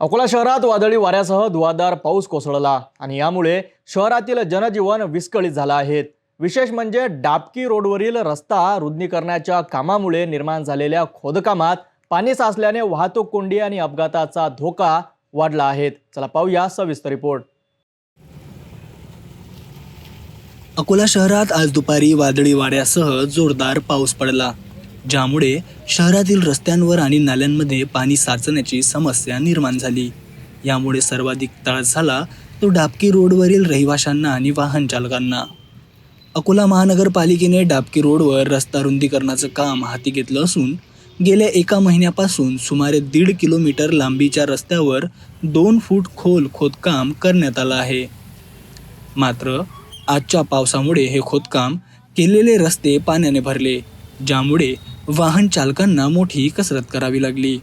अकोला शहरात वादळी वाऱ्यासह धुवाधार पाऊस कोसळला आणि यामुळे शहरातील जनजीवन विस्कळीत झालं आहे. विशेष म्हणजे डाबकी रोडवरील रस्ता रुंदीकरणाच्या कामामुळे निर्माण झालेल्या खोदकामात पाणी साचल्याने वाहतूक कोंडी आणि अपघाताचा धोका वाढला आहे. चला पाहूया सविस्तर रिपोर्ट. अकोला शहरात आज दुपारी वादळी वाऱ्यासह जोरदार पाऊस पडला. ज्यामुळे शहरातील रस्त्यांवर आणि नाल्यांमध्ये पाणी साचण्याची समस्या निर्माण झाली. यामुळे सर्वाधिक त्रास झाला तो डाबकी रोडवरील रहिवाशांना आणि वाहन चालकांना. अकोला महानगरपालिकेने डाबकी रोडवर रस्ता रुंदीकरणाचं काम हाती घेतलं असून गेल्या एका महिन्यापासून सुमारे दीड किलोमीटर लांबीच्या रस्त्यावर दोन फूट खोल खोदकाम करण्यात आलं आहे. मात्र आजच्या पावसामुळे हे खोदकाम केलेले रस्ते पाण्याने भरले ज्यामुळे वाहन चालकांना मोठी कसरत करावी लागली.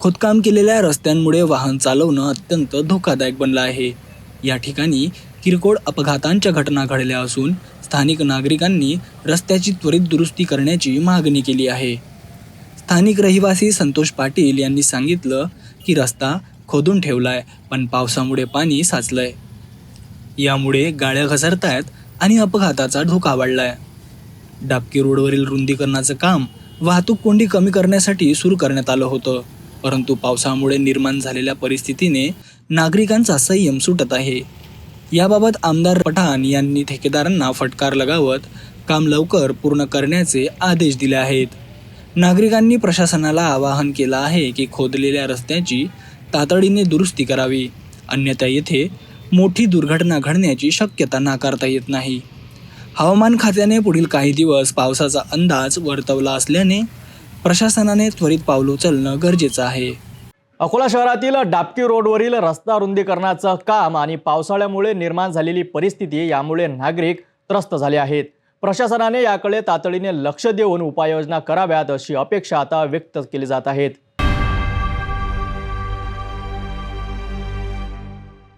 खोदकाम केलेल्या रस्त्यांमुळे वाहन चालवणं अत्यंत धोकादायक बनलं आहे. या ठिकाणी किरकोळ अपघातांच्या घटना घडल्या असून स्थानिक नागरिकांनी रस्त्याची त्वरित दुरुस्ती करण्याची मागणी केली आहे. स्थानिक रहिवासी संतोष पाटील यांनी सांगितलं की रस्ता खोदून ठेवलाय पण पावसामुळे पाणी साचलंय. यामुळे गाड्या घसरतायत आणि अपघाताचा धोका वाढलाय. डाबकी रोडवरील रुंदीकरणाचं काम वाहतूक कोंडी कमी करण्यासाठी सुरू करण्यात आलं होतं. परंतु पावसामुळे निर्माण झालेल्या परिस्थितीने नागरिकांचा संयम सुटत आहे. याबाबत आमदार पठाण यांनी ठेकेदारांना फटकार लगावत काम लवकर पूर्ण करण्याचे आदेश दिले आहेत. नागरिकांनी प्रशासनाला आवाहन केलं आहे की खोदलेल्या रस्त्याची तातडीने दुरुस्ती करावी. अन्यथा येथे मोठी दुर्घटना घडण्याची शक्यता नाकारता येत नाही. हवामान खात्याने पुढील काही दिवस पावसाचा अंदाज वर्तवला असल्याने प्रशासनाने त्वरित पावलं उचलणं गरजेचं आहे. अकोला शहरातील डाबकी रोडवरील रस्ता रुंदीकरणाचं काम आणि पावसाळ्यामुळे निर्माण झालेली परिस्थिती यामुळे नागरिक त्रस्त झाले आहेत. प्रशासनाने याकडे तातडीने लक्ष देऊन उपाययोजना कराव्यात अशी अपेक्षा आता व्यक्त केली जात आहेत.